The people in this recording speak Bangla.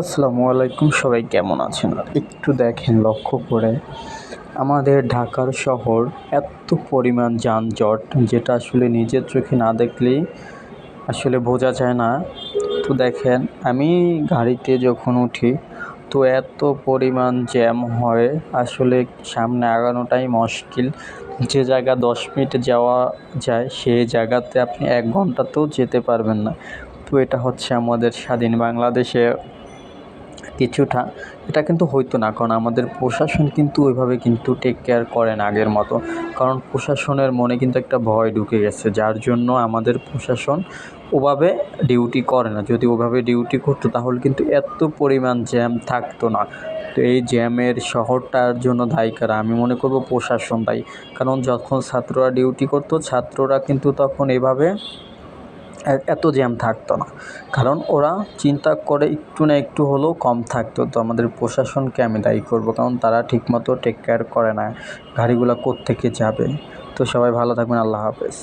আসসালামু আলাইকুম, সবাই কেমন আছেন? একটু দেখেন লক্ষ্য করে। আমাদের ঢাকার শহর এত পরিমাণ যানজট, যেটা আসলে নিজের চোখে না দেখলেই আসলে বোঝা যায় না। তো দেখেন, আমি গাড়িতে যখন উঠি, তো এত পরিমাণ জ্যাম হয়, আসলে সামনে আগানোটাই মুশকিল। যে জায়গা দশ মিনিটে যাওয়া যায়, সেই জায়গাতে আপনি এক ঘন্টাতেও যেতে পারবেন না। তো এটা হচ্ছে আমাদের স্বাধীন বাংলাদেশে কিছুটা, এটা কিন্তু হইতো না। কারণ আমাদের প্রশাসন কিন্তু ওইভাবে কিন্তু টেক কেয়ার করে না আগের মতো। কারণ প্রশাসনের মনে কিন্তু একটা ভয় ঢুকে গেছে। যার জন্য আমাদের প্রশাসন ওভাবে ডিউটি করে না। যদি ওভাবে ডিউটি করতো, তাহলে কিন্তু এত পরিমাণ জ্যাম থাকতো না। তো এই জ্যামের শহরটার জন্য দায়ী কারা? আমি মনে করব প্রশাসন দায়ী। কারণ যখন ছাত্ররা ডিউটি করতো, ছাত্ররা কিন্তু তখন এভাবে এত জ্যাম থাকতো না। কারণ ওরা চিন্তা করে একটু না একটু হলেও কম থাকতো। তো আমাদের প্রশাসনকে আমি দায়ী করব, কারণ তারা ঠিকমতো টেক কেয়ার করে না। গাড়িগুলো কোত্থেকে যাবে? তো সবাই ভালো থাকবেন, আল্লাহ হাফেজ।